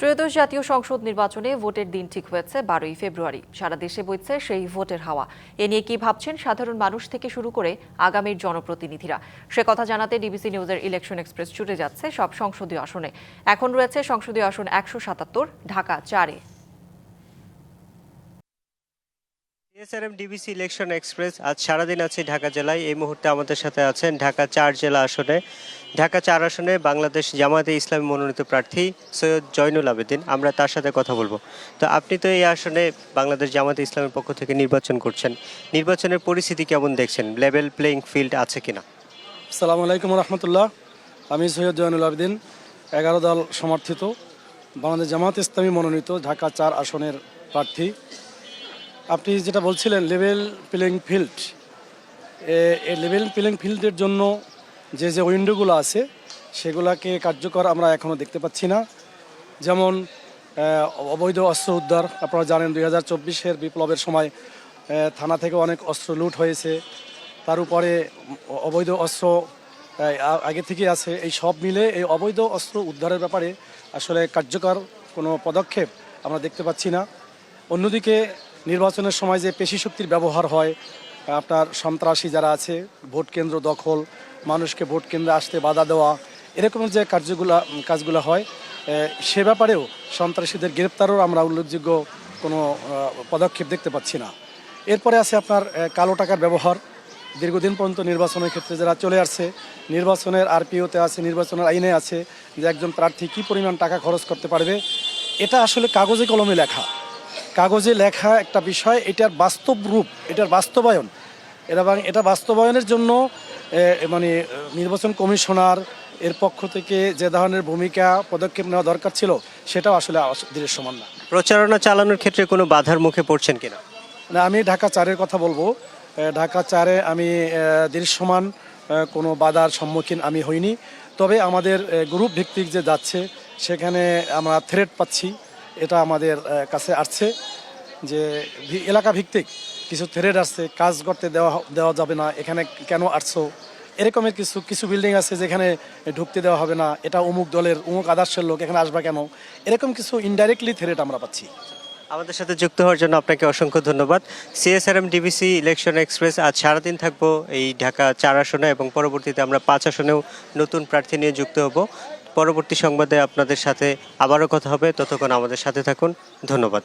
ত্রয়োদশ জাতীয় সংসদ নির্বাচনে ভোটের দিন ঠিক হয়েছে বারোই ফেব্রুয়ারি। সারা দেশে বইছে সেই ভোটের হাওয়া। এ নিয়ে কি ভাবছেন সাধারণ মানুষ থেকে শুরু করে আগামীর জনপ্রতিনিধিরা? সে কথা জানাতে ডিবিসি নিউজের ইলেকশন এক্সপ্রেস ছুটে যাচ্ছে সব সংসদীয় আসনে। এখন রয়েছে সংসদীয় আসন একশো সাতাত্তর, ঢাকা চারে। এসআরএম ডিবিসি ইলেকশন এক্সপ্রেস আজ সারাদিন আছে ঢাকা জেলায়। এই মুহূর্তে আমাদের সাথে আছেন ঢাকা চার জেলা আসনে। ঢাকা চার আসনে বাংলাদেশ জামায়াতে ইসলামী মনোনীত প্রার্থী সৈয়দ জয়নুল আবেদিন। আমরা তার সাথে কথা বলব। তো আপনি তো এই আসনে বাংলাদেশ জামায়াতে ইসলামের পক্ষ থেকে নির্বাচন করছেন। নির্বাচনের পরিস্থিতি কেমন দেখছেন? লেভেল প্লেইং ফিল্ড আছে কিনা? সালামু আলাইকুম রহমতুল্লাহ আমি সৈয়দ জয়নুল আবেদিন, এগারো দল সমর্থিত। বাংলাদেশ জামাত ইসলামী মনোনীত ঢাকা চার আসনের প্রার্থী। আপনি যেটা বলছিলেন level playing field level playing ফিল্ডের জন্য যে যে উইন্ডোগুলো আছে, সেগুলোকে কার্যকর আমরা এখনও দেখতে পাচ্ছি না। যেমন অবৈধ অস্ত্র উদ্ধার, আপনারা জানেন দুই হাজার চব্বিশের বিপ্লবের সময় থানা থেকে অনেক অস্ত্র লুট হয়েছে। তার উপরে অবৈধ অস্ত্র আগে থেকে আছে। এই সব মিলে এই অবৈধ অস্ত্র উদ্ধারের ব্যাপারে আসলে কার্যকর কোনো পদক্ষেপ আমরা দেখতে পাচ্ছি না। অন্যদিকে নির্বাচনের সময় যে পেশি শক্তির ব্যবহার হয়, আপনার সন্ত্রাসী যারা আছে, ভোট কেন্দ্র দখল, মানুষকে ভোট কেন্দ্রে আসতে বাধা দেওয়া এরকম যে কার্যগুলা, কাজগুলো হয় সে ব্যাপারেও সন্ত্রাসীদের গ্রেপ্তারও আমরা উল্লেখযোগ্য কোনো পদক্ষেপ দেখতে পাচ্ছি না। এরপরে আছে আপনার কালো টাকার ব্যবহার। দীর্ঘদিন পর্যন্ত নির্বাচনের ক্ষেত্রে যারা চলে আসছে, নির্বাচনের আরপিওতে আছে, নির্বাচনের আইনে আছে যে একজন প্রার্থী কী পরিমাণ টাকা খরচ করতে পারবে, এটা আসলে কাগজে কলমে লেখা। কাগজে লেখা একটা বিষয় এটার বাস্তব রূপ এটার বাস্তবায়ন। এবং এটা বাস্তবায়নের জন্য মানে নির্বাচন কমিশনার এর পক্ষ থেকে যে ধরনের ভূমিকা পদক্ষেপ নেওয়া দরকার ছিল সেটাও আসলে আস- দৃশ্যমান না। প্রচারণা চালানোর ক্ষেত্রে কোনো বাধার মুখে পড়ছেন কিনা? না আমি ঢাকা চারের কথা বলব। ঢাকা চারে আমি দৃশ্যমান কোনো বাধার সম্মুখীন আমি হইনি। তবে আমাদের গ্রুপ ভিত্তিক যে যাচ্ছে সেখানে আমরা থ্রেট পাচ্ছি। এটা আমাদের কাছে আসছে যে এলাকা ভিত্তিক কিছু থ্রেট আসছে, কাজ করতে দেওয়া দেওয়া যাবে না, এখানে কেন আসছো? এরকমের কিছু কিছু বিল্ডিং আছে যেখানে ঢুকতে দেওয়া হবে না, এটা অমুক দলের, অমুক আদর্শের লোক এখানে আসবা কেন? এরকম কিছু ইনডাইরেক্টলি থ্রেট আমরা পাচ্ছি। আমাদের সাথে যুক্ত হওয়ার জন্য আপনাকে অসংখ্য ধন্যবাদ। সিএসআরএম ডিবিসি ইলেকশন এক্সপ্রেস আজ সারাদিন থাকব এই ঢাকা চার আসনে এবং পরবর্তীতে আমরা পাঁচ আসনেও নতুন প্রার্থী নিয়ে যুক্ত হব। পরবর্তী সংবাদে আপনাদের সাথে আবারও কথা হবে। ততক্ষণ আমাদের সাথে থাকুন। ধন্যবাদ।